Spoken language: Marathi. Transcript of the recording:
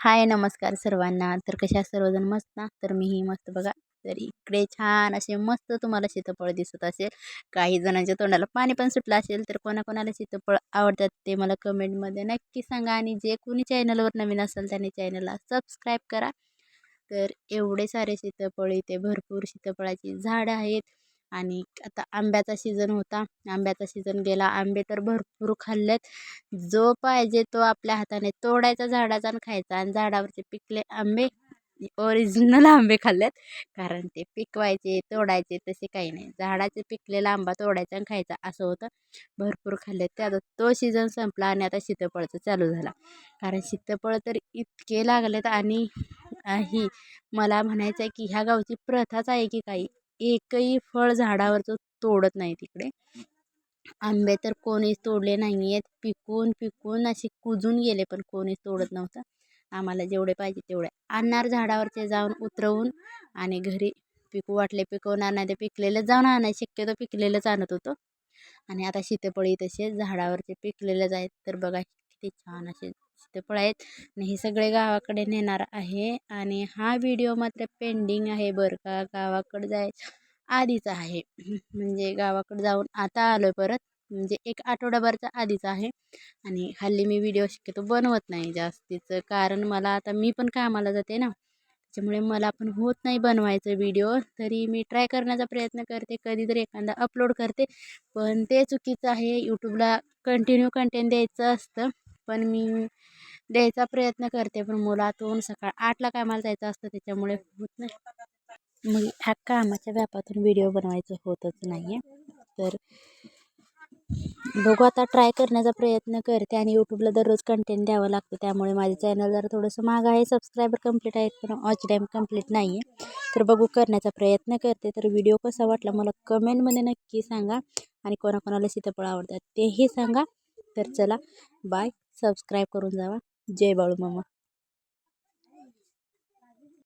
हाय नमस्कार सर्वांना. तर कशा सर्वजण? मस्त ना? तर मीही मस्त बघा. तर इकडे छान असे मस्त तुम्हाला सीताफळ दिसत असेल. काही जणांच्या तोंडाला पाणी पण सुटलं असेल तर कोणाकोणाला सीताफळ आवडतात ते मला कमेंटमध्ये नक्की सांगा. आणि जे कोणी चॅनलवर नवीन असेल त्याने चॅनलला सबस्क्राईब करा. तर एवढे सारे सीताफळ इथे भरपूर सीताफळाची झाडं आहेत. आणि आता आंब्याचा सीझन होता. आंब्याचा सीझन गेला. आंबे तर भरपूर खाल्लेत. जो पाहिजे तो आपल्या हाताने तोडायचा झाडाचा आणि खायचा. आणि झाडावरचे पिकले आंबे ओरिजिनल आंबे खाल्लेत. कारण ते पिकवायचे तोडायचे तसे काही नाही. झाडाचे पिकलेला आंबा तोडायचा आणि खायचा असं होतं. भरपूर खाल्लेत. ते आता तो सीझन संपला आणि आता सीताफळाचं चालू झाला. कारण सीताफळ तर इतके लागलेत आणि ही मला म्हणायचं आहे की ह्या गावची प्रथाच आहे की काही. एकही फळ झाडावरचं तोडत नाही तिकडे. आंबे तर कोणीच तोडले नाही आहेत पिकून पिकून असे कुजून गेले पण कोणीच तोडत नव्हतं. आम्हाला जेवढे पाहिजे तेवढे. आणणार झाडावरचे जाऊन उतरवून आणि घरी पिकू वाटले पिकवणार नाही ते पिकलेलं जाऊन आणाय शक्यतो पिकलेलंच आणत होतो. आणि आता सीताफळी तसे झाडावरचे पिकलेलंच आहेत. तर बघा किती छान असे सीताफळ आहेत. आणि हे सगळे गावाकडे नेणार आहे. आणि हा व्हिडिओ मात्र पेंडिंग आहे बरं का. गावाकडे जाय आधीचा आहे. म्हणजे गावाकडे जाऊन आता आलो आहे परत. म्हणजे एक आठवडाभरचा आधीचा आहे. आणि हल्ली मी व्हिडिओ शक्यतो बनवत नाही जास्तीचं. कारण मला आता मी पण कामाला जाते ना. त्याच्यामुळे मला पण होत नाही बनवायचं व्हिडिओ. तरी मी ट्राय करण्याचा प्रयत्न करते. कधीतरी एखादा अपलोड करते. पण ते चुकीचं आहे. यूट्यूबला कंटिन्यू कंटेंट द्यायचं असतं. पण मी द्यायचा प्रयत्न करते पण मुलातून सकाळ आठला कामाला जायचं असतं त्याच्यामुळे होत नाही. मग ह्या कामाच्या व्यापातून व्हिडिओ बनवायचं होतच नाही आहे तर बघू आता ट्राय करण्याचा प्रयत्न करते आणि यूट्यूबला दररोज कंटेंट द्यावं लागतं. त्यामुळे माझे चॅनल जरा थोडंसं माग आहे सबस्क्रायबर कंप्लीट आहेत पण ऑच टाईम कंप्लीट नाही आहे तर बघू करण्याचा प्रयत्न करते. तर व्हिडिओ कसा वाटला मला कमेंटमध्ये नक्की सांगा आणि कोणाकोणाला सीताफळ आवडतात तेही सांगा. तर चला बाय सबस्क्राईब करून जावा. जय बाळू मामा